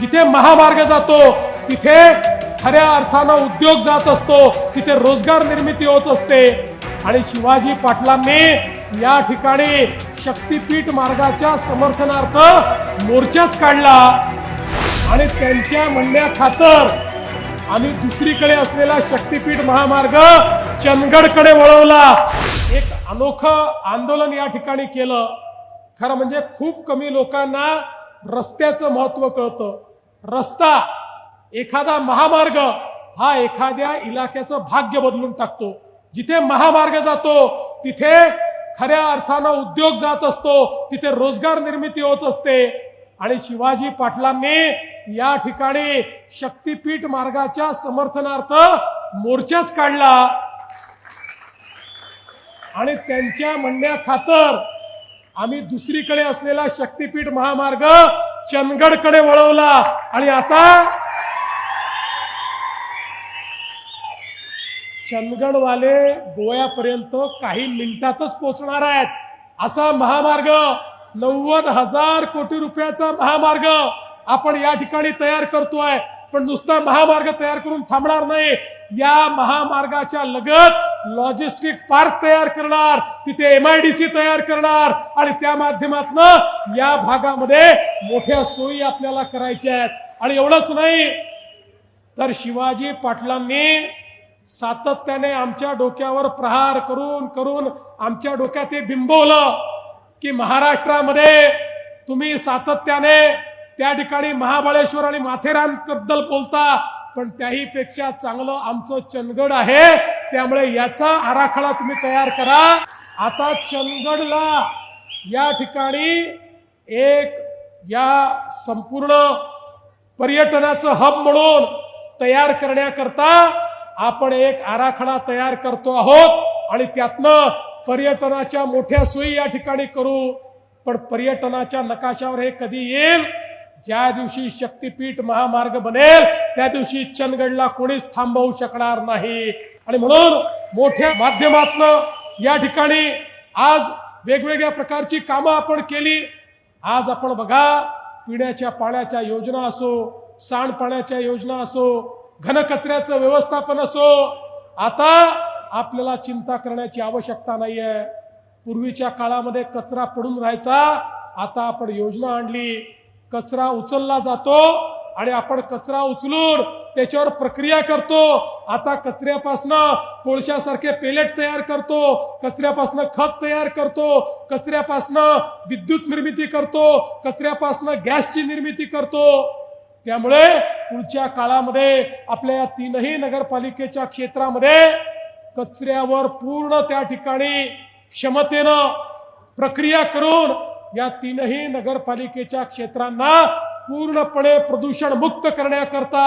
जिथे महामार्ग जातो तिथे खऱ्या अर्थानं उद्योग जात असतो तिथे रोजगार निर्मिती होत असते. आणि शिवाजी पाटलांनी या ठिकाणी शक्तीपीठ मार्गाच्या समर्थनार्थ मोर्चाच काढला. आणि त्यांच्या म्हणण्या खातर आम्ही दुसरीकडे असलेला शक्तीपीठ महामार्ग चंदगडकडे वळवला. एक अनोखं आंदोलन या ठिकाणी केलं. खरं म्हणजे खूप कमी लोकांना रस्त्याचं महत्त्व कळतं. रस्ता एखादा महामार्ग हा एखाद्या इलाक्याचं भाग्य बदलून टाकतो. जिथे महामार्ग जातो तिथे खऱ्या अर्थानं उद्योग जात असतो तिथे रोजगार निर्मिती होत असते. आणि शिवाजी पाटलांनी या ठिकाणी शक्तीपीठ मार्गाच्या समर्थनार्थ मोर्चाच काढला. आणि त्यांच्या म्हणण्या खातर आम्ही दुसरीकडे असलेला शक्तीपीठ महामार्ग चंदगडकडे वळवला. आणि आता चंदगडवाले गोव्यापर्यंत काही मिनिटातच पोहोचणार आहेत. असा महामार्ग नव्वद हजार कोटी रुपयाचा महामार्ग आपण या ठिकाणी तयार करतोय. पण नुसता महामार्ग तयार करून थांबणार नाही. या महामार्गाच्या लगत लॉजिस्टिक पार्क तयार करणार तिथे एम आय डी सी तयार करणार आणि त्या माध्यमातून या भागामध्ये मोठ्या सोयी आपल्याला करायच्या आहेत. आणि एवढंच नाही तर शिवाजी पाटलांनी सातत्याने आमच्या डोक्यावर प्रहार करून करून आमच्या डोक्यात हे बिंबवलं की महाराष्ट्रामध्ये तुम्ही सातत्याने त्या ठिकाणी महाबळेश्वर आणि माथेरानबद्दल बोलता पण त्याही पेक्षा चांगलं आमचं चंदगड आहे. त्यामुळे याचा आराखडा तुम्ही तयार करा. आता चंदगडला या ठिकाणी एक या संपूर्ण पर्यटनाचं हब म्हणून तयार करण्याकरता आपण एक आराखडा तयार करतो आहोत आणि त्यातनं पर्यटनाच्या मोठ्या सोयी या ठिकाणी करू. पण पर्यटनाच्या नकाशावर हे कधी येईल? ज्या दिवशी शक्तीपीठ महामार्ग बनेल त्या दिवशी चंदगडला कोणीच थांबवू शकणार नाही. आणि म्हणून मोठ्या माध्यमातनं या ठिकाणी आज वेगवेगळ्या प्रकारची कामं आपण केली. आज आपण बघा पिण्याच्या पाण्याच्या योजना असो सांडपाण्याच्या योजना असो घनकचऱ्याचं व्यवस्थापन असो आता आपल्याला चिंता करण्याची आवश्यकता नाही आहे पूर्वीच्या काळामध्ये कचरा पडून राहायचा आता आपण योजना आणली. कचरा उचलला जातो आणि आपण कचरा उचलून त्याच्यावर प्रक्रिया करतो. आता कचऱ्यापासनं कोळशासारखे पेलेट तयार करतो कचऱ्यापासनं खत तयार करतो कचऱ्यापासनं विद्युत निर्मिती करतो कचऱ्यापासनं गॅसची निर्मिती करतो. त्यामुळे पुढच्या काळामध्ये आपल्या या तीनही नगरपालिकेच्या क्षेत्रामध्ये कचऱ्यावर पूर्ण त्या ठिकाणी क्षमतेनं प्रक्रिया करून या तीनही नगरपालिकेच्या क्षेत्रांना पूर्णपणे प्रदूषण मुक्त करण्याकरता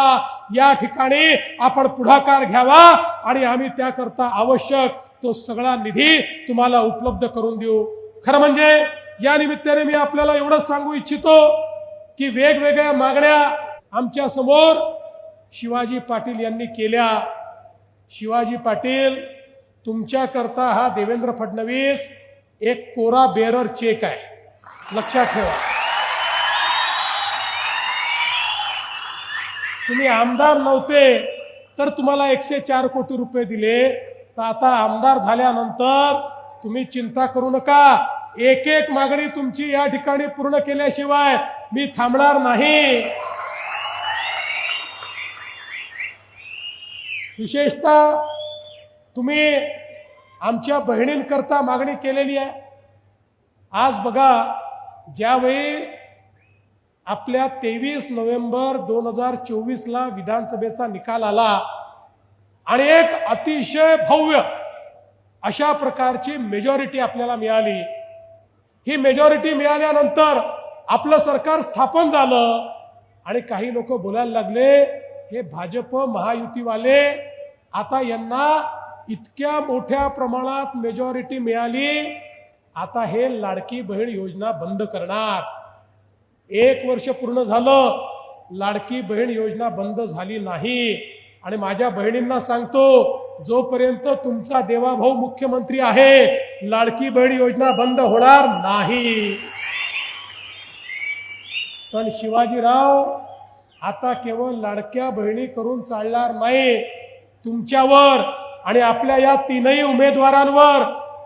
या ठिकाणी आपण पुढाकार घ्यावा आणि आम्ही त्याकरता आवश्यक तो सगळा निधी तुम्हाला उपलब्ध करून देऊ. खरं म्हणजे या निमित्ताने मी आपल्याला एवढं सांगू इच्छितो की वेगवेगळ्या मागण्या आमच्यासमोर शिवाजी पाटील यांनी केल्या. शिवाजी पाटील तुमच्याकरता हा देवेंद्र फडणवीस एक कोरा बेरर चेक आहे. लक्षात ठेवा. तुम्ही आमदार नव्हते तर तुम्हाला एकशे चार कोटी रुपये दिले. तर आता आमदार झाल्यानंतर तुम्ही चिंता करू नका. एक एक मागणी तुमची या ठिकाणी पूर्ण केल्याशिवाय मी थांबणार नाही. विशेषतः तुम्ही आमच्या बहिणींकरता मागणी केलेली आहे. आज बघा ज्यावेळी आपल्या तेवीस नोव्हेंबर दोन हजार चोवीसला विधानसभेचा निकाल आला आणि एक अतिशय भव्य अशा प्रकारची मेजॉरिटी आपल्याला मिळाली. ही मेजॉरिटी मिळाल्यानंतर आपलं सरकार स्थापन झालं आणि काही लोक बोलायला लागले हे भाजप महायुतीवाले आता यांना इतक्या मोठ्या प्रमाणात मेजॉरिटी मिळाली आता हे लाडकी बहीण योजना बंद करणार. एक वर्ष पूर्ण झालं लाडकी बहीण योजना बंद झाली नाही. आणि माझ्या बहिणींना सांगतो जोपर्यंत तुमचा देवाभाऊ मुख्यमंत्री आहे लाडकी बहीण योजना बंद होणार नाही. पण शिवाजीराव आता केवळ लाडक्या बहिणी करून चालणार नाही. तुमच्यावर आणि आपल्या या तीनही उमेदवारांवर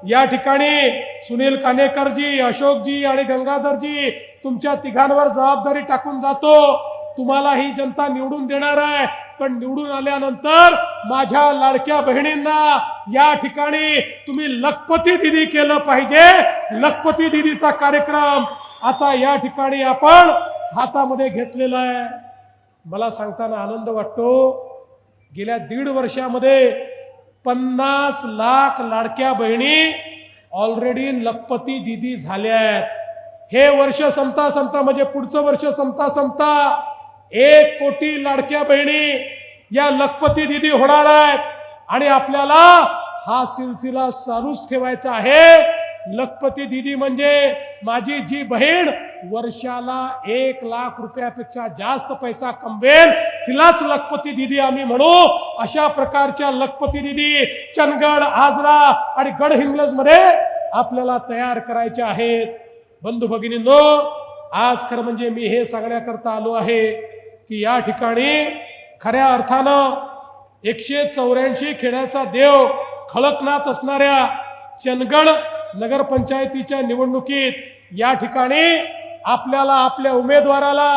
या ठिकाणी सुनील कानेकरजी अशोकजी आणि गंगाधरजी तुमच्या तिघांवर जबाबदारी टाकून जातो. तुम्हाला ही जनता निवडून देणार आहे. पण निवडून आल्यानंतर माझ्या लाडक्या बहिणींना या ठिकाणी तुम्ही लखपती दिदी केलं पाहिजे. लखपती दिदीचा कार्यक्रम आता या ठिकाणी आपण हातामध्ये घेतलेला आहे. मला सांगताना आनंद वाटतो. गेल्या दीड वर्षामध्ये पन्नास लाख लाडक्या बहिणी ऑलरेडी लखपती दिदी झाल्या आहेत. हे वर्ष संपता संपता म्हणजे पुढचं वर्ष संपता संपता एक कोटी लाडक्या बहिणी या लखपती दिदी होणार आहेत. आणि आपल्याला हा सिलसिला चालूच ठेवायचा आहे. लखपती दिदी म्हणजे माझी जी बहीण वर्षाला एक लाख रुपयापेक्षा जास्त पैसा कमवेल. तिलाच लखपती दिदी आम्ही म्हणू. अशा प्रकारच्या लखपती दिदी चंदगड आजरा आणि गडहिंग्लजमध्ये आपल्याला तयार करायच्या आहेत. बंधू भगिनींनो आज खरं म्हणजे मी हे सांगण्याकरता आलो आहे की या ठिकाणी खऱ्या अर्थानं एकशे चौऱ्याऐंशी खेड्याचा देव खळकनाथ असणाऱ्या चंदगड नगरपंचायतीच्या निवडणुकीत या ठिकाणी आपल्याला आपल्या उमेदवाराला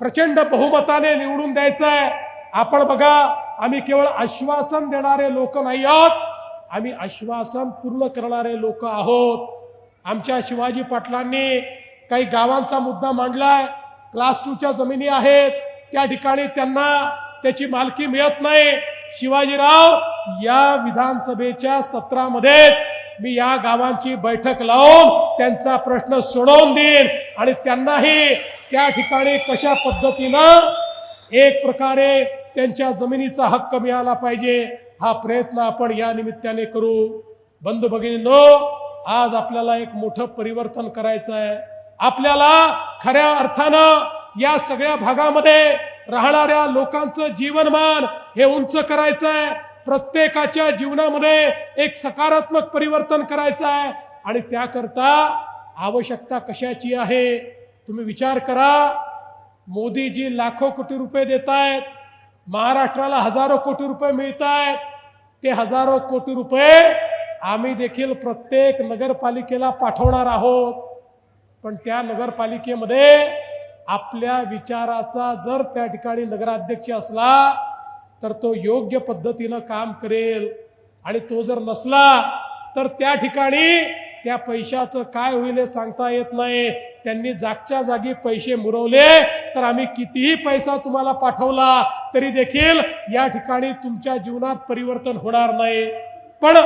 प्रचंड बहुमताने निवडून द्यायचं आहे आपण बघा आम्ही केवळ आश्वासन देणारे लोक नाही आहोत आम्ही आश्वासन पूर्ण करणारे लोक आहोत. आमच्या शिवाजी पाटलांनी काही गावांचा मुद्दा मांडलाय. क्लास टूच्या जमिनी आहेत. त्या ठिकाणी त्यांना त्याची मालकी मिळत नाही. शिवाजीराव या विधानसभेच्या सत्रामध्येच मी या गावांची बैठक लावून त्यांचा प्रश्न सोडवून देईन आणि त्यांनाही त्या ठिकाणी कशा पद्धतीनं एक प्रकारे त्यांच्या जमिनीचा हक्क मिळाला पाहिजे हा प्रयत्न आपण या निमित्ताने करू. बंधू भगिनीनो आज आपल्याला एक मोठं परिवर्तन करायचं आहे. आपल्याला खऱ्या अर्थानं या सगळ्या भागामध्ये राहणाऱ्या लोकांचं जीवनमान हे उंच करायचं आहे. प्रत्येकाच्या जीवनामध्ये एक सकारात्मक परिवर्तन करायचं आहे. आणि त्याकरता आवश्यकता कशाची आहे? तुम्ही विचार करा. मोदीजी लाखो कोटी रुपये देत आहेत. महाराष्ट्राला हजारो कोटी रुपये मिळत आहेत. ते हजारो कोटी रुपये आम्ही देखील प्रत्येक नगरपालिकेला पाठवणार आहोत. पण त्या नगरपालिकेमध्ये आपल्या विचाराचा जर त्या ठिकाणी नगराध्यक्ष असला तर तो योग्य पद्धतीनं काम करेल. आणि तो जर नसला तर त्या ठिकाणी त्या पैशाचं काय होईल हे सांगता येत नाही. त्यांनी जागच्या जागी पैसे मुरवले तर आम्ही कितीही पैसा तुम्हाला पाठवला तरी देखील या ठिकाणी तुमच्या जीवनात परिवर्तन होणार नाही. पण